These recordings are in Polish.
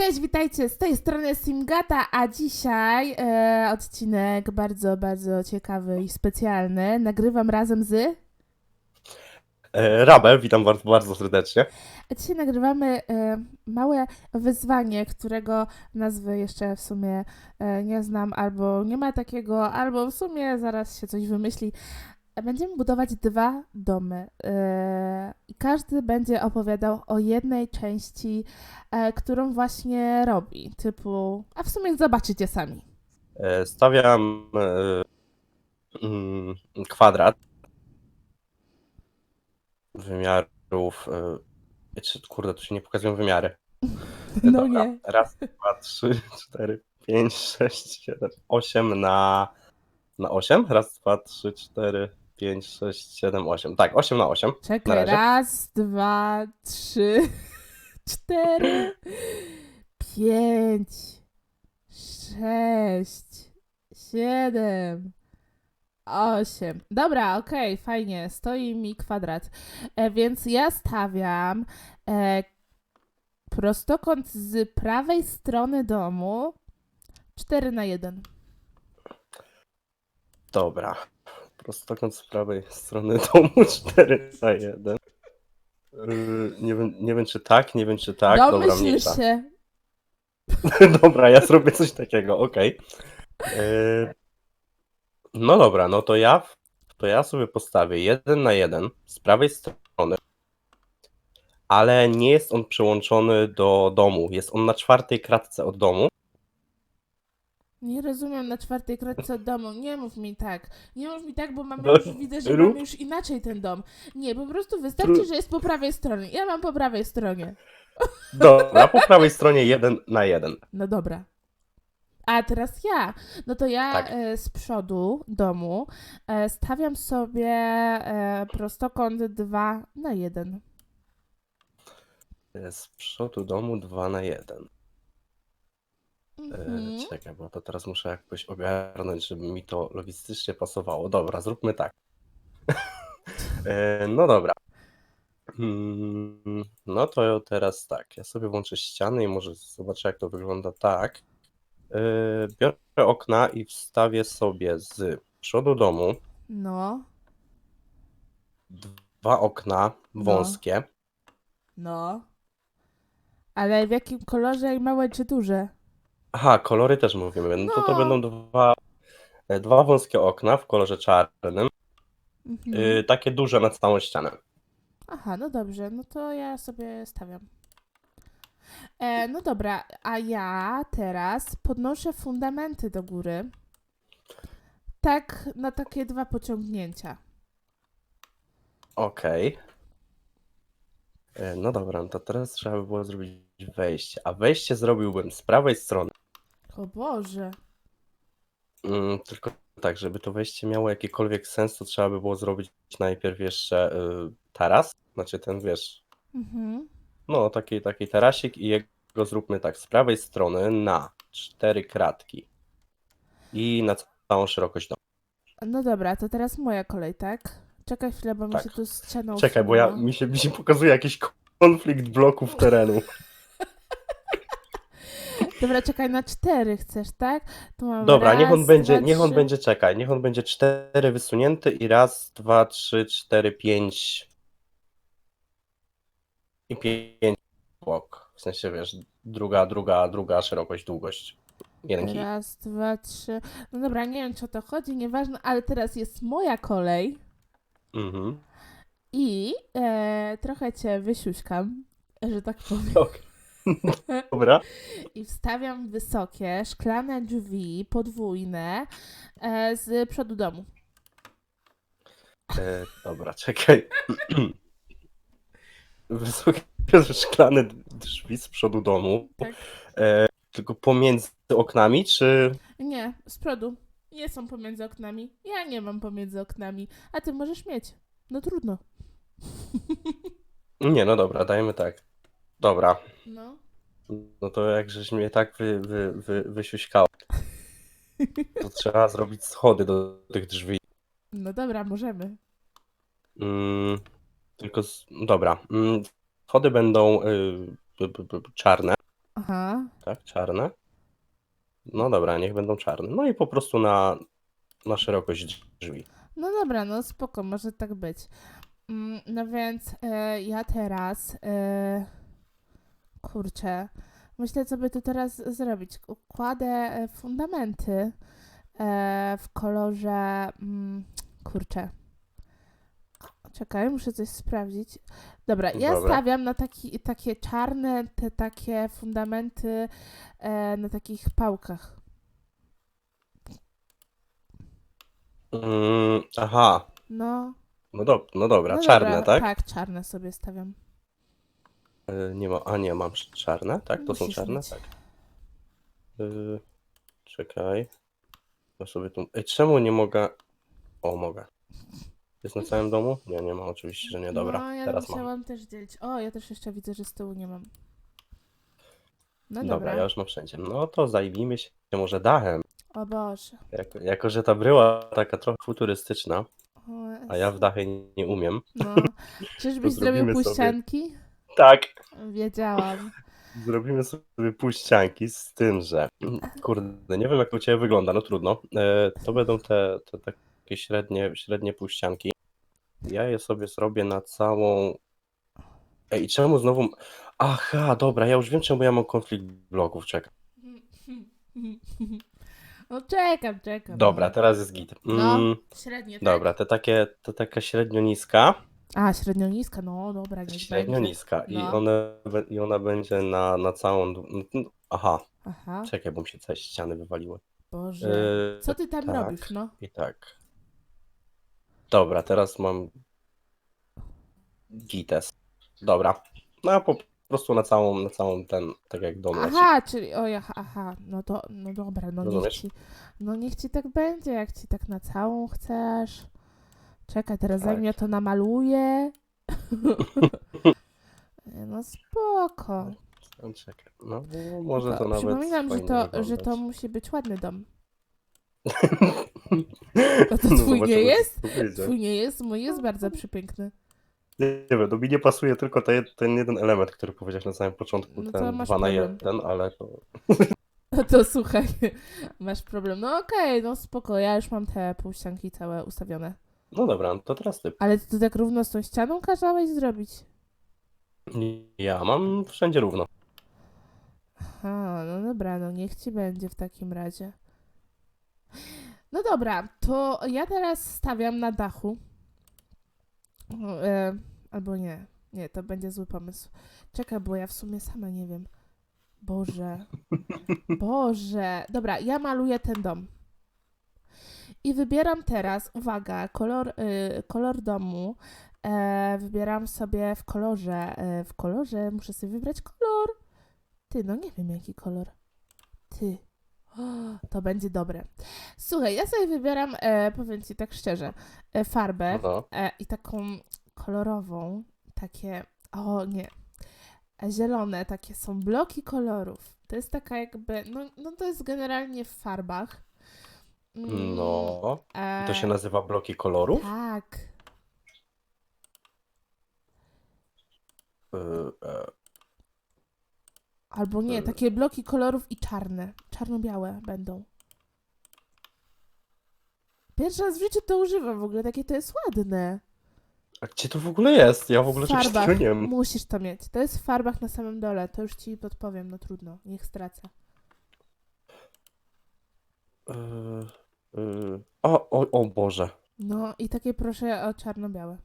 Cześć, witajcie z tej strony Simgata, a dzisiaj e, odcinek bardzo, bardzo ciekawy i specjalny. Nagrywam razem z. E, Rabel, witam bardzo, bardzo serdecznie. A dzisiaj nagrywamy e, małe wyzwanie, którego nazwy jeszcze w sumie e, nie znam, albo nie ma takiego, albo w sumie zaraz się coś wymyśli. Będziemy budować dwa domy e, i każdy będzie opowiadał o jednej części, e, którą właśnie robi. Typu, a w sumie zobaczycie sami. E, Stawiam mm, kwadrat wymiarów. kurde, tu się nie pokazują wymiary. No dobra. nie. Raz, dwa, trzy, cztery, pięć, sześć, siedem, osiem na, na osiem. Raz, dwa, trzy, cztery, pięć, sześć, siedem, osiem. Tak, osiem na osiem. Na Czekaj, razie. raz, dwa, trzy, cztery, pięć, sześć, siedem, osiem. Dobra, okej, fajnie, stoi mi kwadrat. E, więc ja stawiam e, prostokąt z prawej strony domu 4 na 1. Dobra. Prostokąt z prawej strony domu 4 na 1. Yy, nie, wiem, nie wiem czy tak, nie wiem czy tak. Dobra, Domyśl mniejsza. się. Dobra, ja zrobię coś takiego, okej. Yy, No dobra, no to ja, to ja sobie postawię jeden na jeden z prawej strony, ale nie jest on przyłączony do domu. Jest on na czwartej kratce od domu. Nie rozumiem na czwartej kratce od domu. Nie mów mi tak. Nie mów mi tak, bo mamy No, już, widzę, że mamy już inaczej ten dom. Nie, po prostu wystarczy, że jest po prawej stronie. Ja mam po prawej stronie. Dobra, po prawej stronie jeden na jeden. No dobra. A teraz ja. No to ja Tak. e, z przodu domu e, stawiam sobie e, prostokąt 2 na 1. Z przodu domu 2 na 1. Mhm. E, Czekaj, bo to teraz muszę jakoś ogarnąć, żeby mi to logistycznie pasowało. Dobra, zróbmy tak. E, No dobra. Mm, No to teraz tak. Ja sobie włączę ściany i może zobaczę, jak to wygląda tak. E, Biorę okna i wstawię sobie z przodu domu No, dwa okna wąskie. no. Ale w jakim kolorze i małe czy duże? Aha, kolory też mówimy. No to to No. będą dwa, e, dwa wąskie okna w kolorze czarnym. Mhm. E, Takie duże na całą ścianę. Aha, no dobrze, no to ja sobie stawiam. E, no dobra, a ja teraz podnoszę fundamenty do góry. Tak, na takie dwa pociągnięcia. Okej. E, No dobra, no to teraz trzeba by było zrobić wejście. A wejście zrobiłbym z prawej strony. O Boże. Mm, tylko tak, żeby to wejście miało jakikolwiek sens, to trzeba by było zrobić najpierw jeszcze y, taras. Znaczy ten, wiesz, Mhm. no taki, taki tarasik i jego zróbmy tak, z prawej strony na cztery kratki. I na całą szerokość domu. No dobra, to teraz moja kolej, tak? Czekaj chwilę, bo mi Tak. się tu ścianą Czekaj, bo ja, mi, się, mi się pokazuje jakiś konflikt bloków terenu. Dobra, czekaj, na cztery chcesz, tak? Dobra, raz, niech on będzie, dwa, niech on trzy. będzie, czekaj, niech on będzie cztery wysunięty i raz, dwa, trzy, cztery, pięć i pięć blok. W sensie, wiesz, druga, druga, druga szerokość, długość. Jeden kij. Raz, dwa, trzy. No dobra, nie wiem, czy o to chodzi, nieważne, ale teraz jest moja kolej. Mhm. I e, trochę cię wysiuśkam, że tak powiem. Okej. Dobra. I wstawiam wysokie, szklane drzwi, podwójne, e, z przodu domu. E, dobra, czekaj. Wysokie szklane drzwi z przodu domu. Tak. E, tylko pomiędzy oknami, czy... Nie, z przodu. Nie są pomiędzy oknami. Ja nie mam pomiędzy oknami. A ty możesz mieć. No trudno. Nie, no dobra, dajmy tak. Dobra. No. No to jak żeś mnie tak wy, wy, wy, wysiuśkał, to trzeba zrobić schody do tych drzwi. No dobra, możemy. Mm, tylko, z, dobra. Mm, schody będą y, b, b, b, czarne. Aha. tak? Czarne. No dobra, niech będą czarne. No i po prostu na, na szerokość drzwi. No dobra, no spoko, może tak być. Mm, No więc e, ja teraz. E, kurczę. Myślę, co by tu teraz zrobić. Kładę e, fundamenty e, w kolorze. Mm, kurczę. Czekaj, muszę coś sprawdzić. Dobra, ja Dobra. stawiam na taki, takie czarne, te takie fundamenty e, na takich pałkach. Mm, aha, No, no, do, no dobra, no czarne, dobra, tak? Tak, czarne sobie stawiam. Y, Nie ma, a nie, mam sz- czarne, tak? To są Musisz czarne, mieć. tak. Y, czekaj. Ja sobie tu. Ej, czemu nie mogę? O, mogę. Jest na całym domu? Nie, nie ma, oczywiście, że nie. Dobra, No, ja teraz mam. musiałam też dzielić. O, ja też jeszcze widzę, że z tyłu nie mam. No Dobra, dobra. ja już mam wszędzie. No to zajmijmy się może dachem. O Boże. Jako, jako, że ta bryła taka trochę futurystyczna, O, a ja w dachy nie, nie umiem. No. Czyżbyś zrobił zrobimy sobie- puścianki? Tak, Wiedziałam. zrobimy sobie puścianki z tym, że. Kurde, nie wiem jak u Ciebie wygląda, no trudno. E, to będą te, te takie średnie, średnie puścianki. Ja je sobie zrobię na całą. Ej, czemu znowu. Aha, dobra, ja już wiem, czemu ja mam konflikt bloków. Czekaj. No czekam, czekam. Dobra, teraz jest git. No. Mm, Średnie, tak? dobra, te takie, te taka średnio niska. A, średnio niska, no dobra, niech Średnio będzie. niska. I, No. one, be- I ona będzie na, na całą. dłu- no, Aha, Aha, czekaj, bo mi się całe ściany wywaliły. Boże. Yy, Co ty tam tak. robisz, no? I tak. Dobra, teraz mam gites. Dobra. No a po prostu na całą, na całą ten, tak jak dom leci. Aha, czyli, oj, aha, aha, no to, no dobra, no niech Rozumiesz? ci, no niech ci tak będzie, jak ci tak na całą chcesz. Czekaj, teraz Tak. zanim ja to namaluję. Nie, no spoko. No, Czekaj. No może to, To nawet Przypominam, że to, że to musi być ładny dom. no to twój nie zobaczymy, co jest? Twój nie jest, mój jest bardzo przepiękny. Nie, nie wiem, no mi nie pasuje tylko ten, ten jeden element, który powiedziałeś na samym początku, No ten masz 2 na problem. 1, ale to... No to słuchaj, masz problem. No okej, no spoko, ja już mam te półścianki całe ustawione. No dobra, to teraz ty. Ale ty to tak równo z tą ścianą kazałeś zrobić? Ja mam wszędzie równo. Aha, no dobra, no niech ci będzie w takim razie. No dobra, to ja teraz stawiam na dachu. E, albo nie. Nie, to będzie zły pomysł. Czekaj, bo ja w sumie sama nie wiem. Boże. Boże. Dobra, ja maluję ten dom. I wybieram teraz, uwaga, kolor, y, kolor domu. E, wybieram sobie w kolorze, e, w kolorze, muszę sobie wybrać kolor. Ty, no nie wiem jaki kolor. Ty. O, to będzie dobre. Słuchaj, ja sobie wybieram, e, powiem ci tak szczerze, e, farbę No. e, i taką kolorową, takie, o nie, e, zielone, takie są bloki kolorów. To jest taka jakby, no, no to jest generalnie w farbach. Mm, No. e, To się nazywa bloki kolorów? Tak. Y, e, Albo nie, E. takie bloki kolorów i czarne. Czarno-białe będą. Pierwszy raz w życiu to używam w ogóle, takie to jest ładne. A gdzie to w ogóle jest? Ja w ogóle czegoś farbach. nie wiem. Musisz to mieć. To jest w farbach na samym dole, to już ci podpowiem, no trudno, niech stracę. Y, y, O, o, o Boże. No i takie proszę o czarno-białe.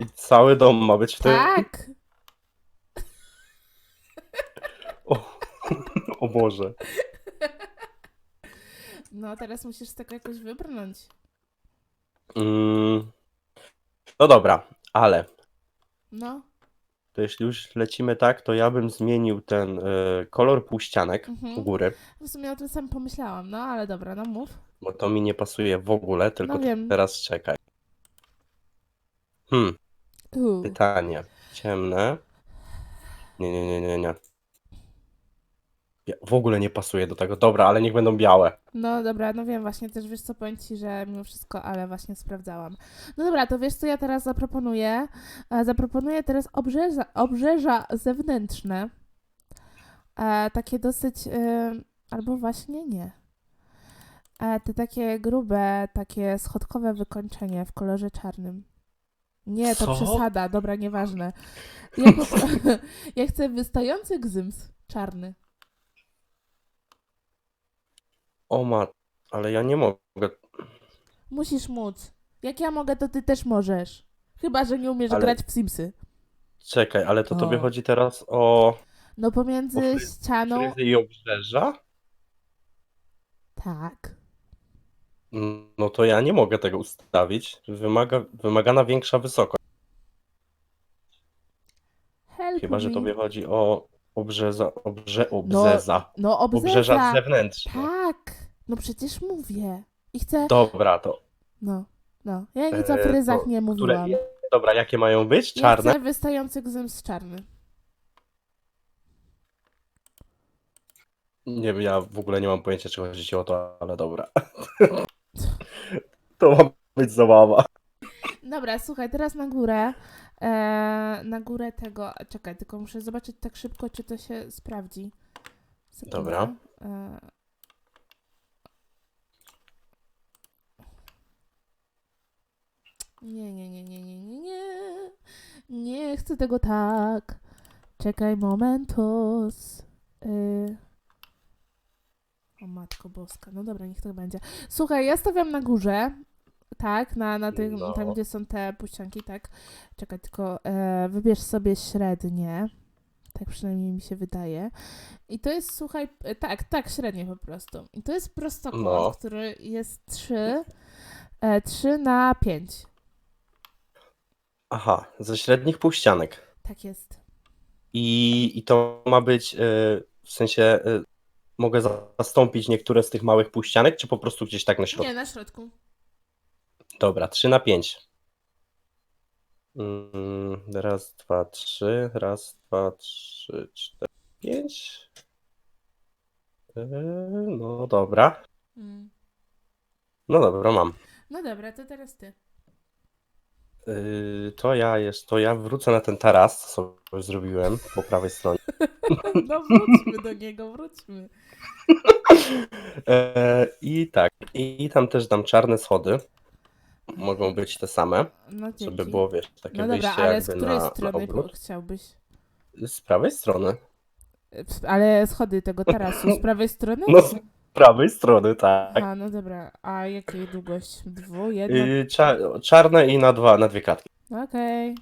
I cały dom ma być w tym. Tak! O, o Boże. No teraz musisz z tego jakoś wybrnąć. Mm, no dobra, ale No. To jeśli już lecimy tak, to ja bym zmienił ten y, kolor półścianek Mhm. u góry, W sumie o tym sam pomyślałam, no ale dobra, no mów. bo to mi nie pasuje w ogóle, tylko No wiem. teraz czekaj. Hmm, pytanie. Ciemne. Nie, nie, nie, nie, nie. Ja w ogóle nie pasuje do tego. Dobra, ale niech będą białe. No dobra, no wiem, właśnie też wiesz co, powiem ci, że mimo wszystko, ale właśnie sprawdzałam. No dobra, to wiesz co ja teraz zaproponuję? E, zaproponuję teraz obrzeża, obrzeża zewnętrzne. E, takie dosyć, e, albo właśnie nie. E, te takie grube, takie schodkowe wykończenie w kolorze czarnym. Nie, to Co? przesada, dobra, nieważne. Ja, po, ja chcę wystający gzyms czarny. O ma, ale ja nie mogę. Musisz móc. Jak ja mogę, to ty też możesz. Chyba, że nie umiesz Ale- grać w Simsy. Czekaj, ale to tobie O. chodzi teraz o No pomiędzy ścianą... fryzy i obrzeża? Tak. No to ja nie mogę tego ustawić. Wymaga, wymagana większa wysokość. Help Chyba, że me. tobie chodzi o obrzeza, obrze, obrzeza. No Obrzeża obrzeża. zewnętrzne. Tak. No przecież mówię. I chcę... Dobra, to. No, no. Ja nic o e, fryzach to nie które, mówiłam. dobra, jakie mają być? Ja Czarne? chcę wystający gzyms czarny. Nie wiem, ja w ogóle nie mam pojęcia, czy chodzi ci o to, ale dobra. To ma być zabawa. Dobra, słuchaj, teraz na górę. E, na górę tego. Czekaj, tylko muszę zobaczyć tak szybko, czy to się sprawdzi. Sekunda. Dobra. E, nie, nie, nie, nie, nie, nie, nie. Nie chcę tego tak. Czekaj, momentos. Y... O matko boska. No dobra, niech to będzie. Słuchaj, ja stawiam na górze. Tak, na, na tym, No. tam gdzie są te puścianki, tak. Czekaj, tylko e, wybierz sobie średnie. Tak przynajmniej mi się wydaje. I to jest, słuchaj, e, tak, tak, średnie po prostu. I to jest prostokąt, No. który jest 3, e, 3 na 5. Aha, ze średnich półścianek. Tak jest. I, i to ma być, y, w sensie, y, mogę za- zastąpić niektóre z tych małych półścianek, czy po prostu gdzieś tak na środku? Nie, na środku. Dobra, 3 na 5. Mm, raz, dwa, trzy, raz, dwa, trzy, cztery, pięć. Yy, no dobra. Mm. No dobra, mam. No dobra, to teraz ty. Yy, to ja jest, to ja wrócę na ten taras, co sobie zrobiłem po prawej stronie. No wróćmy do niego, wróćmy. E, I tak, i, tam też dam czarne schody. Mogą być te same, No dzięki. żeby było, wiesz, takie No dobra, wyjście ale z jakby której na, na strony obrót. chciałbyś? Z prawej strony. Ale schody tego tarasu, z prawej strony? No z prawej strony, tak. A, no dobra. A jakiej długość? Dwu, jedno? Yy, cza- czarne i na dwa, na dwie klatki. Okej.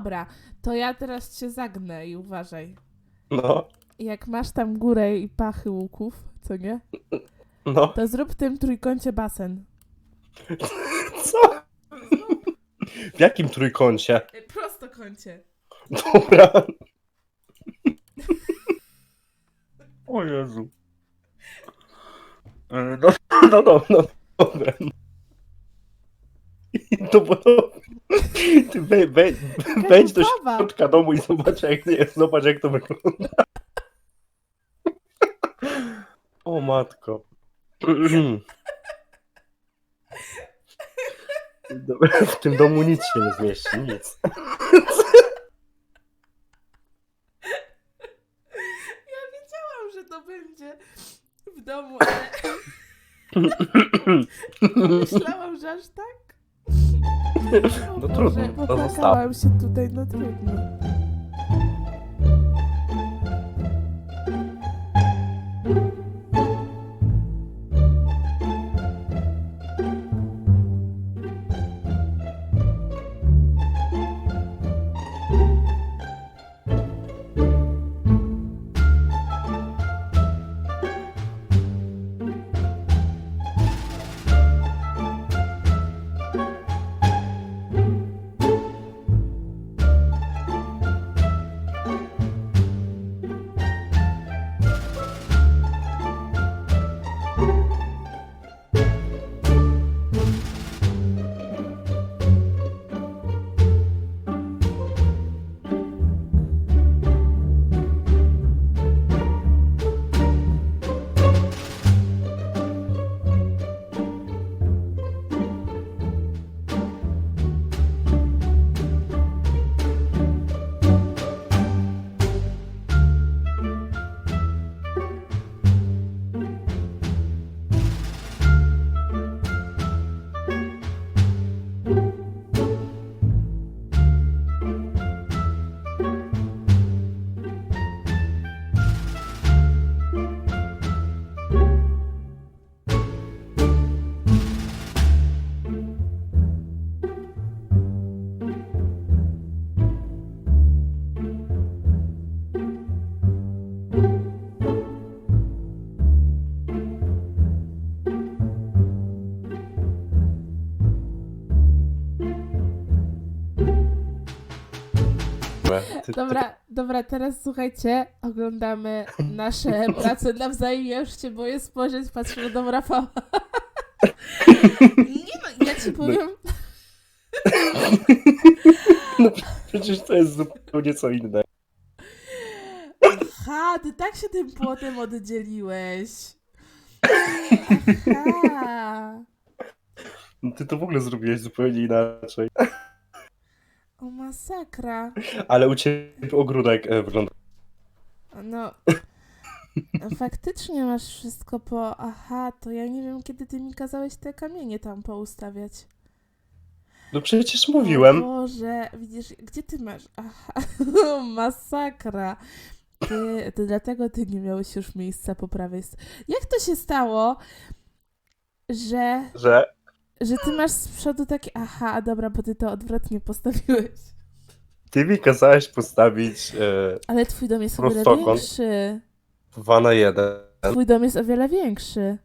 Dobra, to ja teraz cię zagnę i uważaj. No, Jak masz tam górę i pachy łuków, co nie? no. To zrób w tym trójkącie basen. Co? W jakim trójkącie? Prostokącie. Dobra. O Jezu. E, No, no, no, no dobra. To bo ty we, we, wejdź do środka domu i zobacz jak, nie, zobacz jak to wygląda. O matko. W tym domu nic się nie zmieści, nic. Ja wiedziałam, że to będzie w domu, ale myślałam, że aż tak. No trudno, to popłakałam się tutaj, no trudno. Dobra, dobra, teraz słuchajcie, oglądamy nasze prace nawzajem. Ja już się boję spojrzeć, patrzę na dom Rafała. Nie no, ja ci powiem, No przecież to jest zupełnie co inne. aha, ty tak się tym płotem oddzieliłeś. Aha. No Ty to w ogóle zrobiłeś zupełnie inaczej. O masakra. Ale u ciebie ogródek e, wygląda. No, faktycznie masz wszystko po... Aha, to ja nie wiem, kiedy ty mi kazałeś te kamienie tam poustawiać. No przecież O mówiłem. Boże, widzisz, gdzie ty masz? Aha, masakra. Ty, to dlatego ty nie miałeś już miejsca po prawej stronie. Jak to się stało, że, Że że ty masz z przodu takie... Aha, dobra, bo ty to odwrotnie postawiłeś. ty mi kazałeś postawić e, Ale twój dom jest o wiele Prostokąt. większy. 2 na 1. Twój dom jest o wiele większy.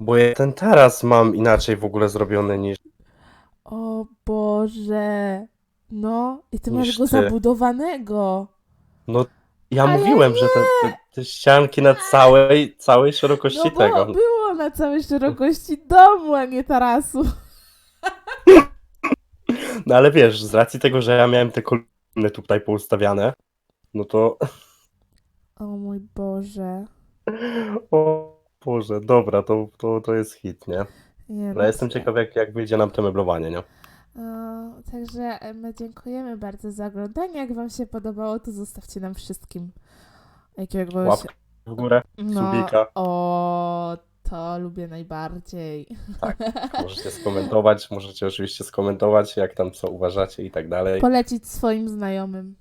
Bo ja ten taras mam inaczej w ogóle zrobiony niż. O Boże. No, i ty Niż masz go ty. zabudowanego. No ja mówiłem, że te, te, te ścianki na całej, całej szerokości No bo tego. było na całej szerokości domu, a nie tarasu. No ale wiesz, z racji tego, że ja miałem te kolumny tutaj poustawiane, no to. O mój Boże. O Boże, dobra, to, to, to jest hit, nie? Nie, Ale jestem no, ciekaw, jak, jak wyjdzie nam to meblowanie, nie? Także e, my dziękujemy bardzo za oglądanie. Jak wam się podobało, to zostawcie nam wszystkim jakiegoś... Łapkę w górę, No, subika. o, to lubię najbardziej. możecie skomentować, możecie oczywiście skomentować, jak tam co uważacie i tak dalej. Polecić swoim znajomym.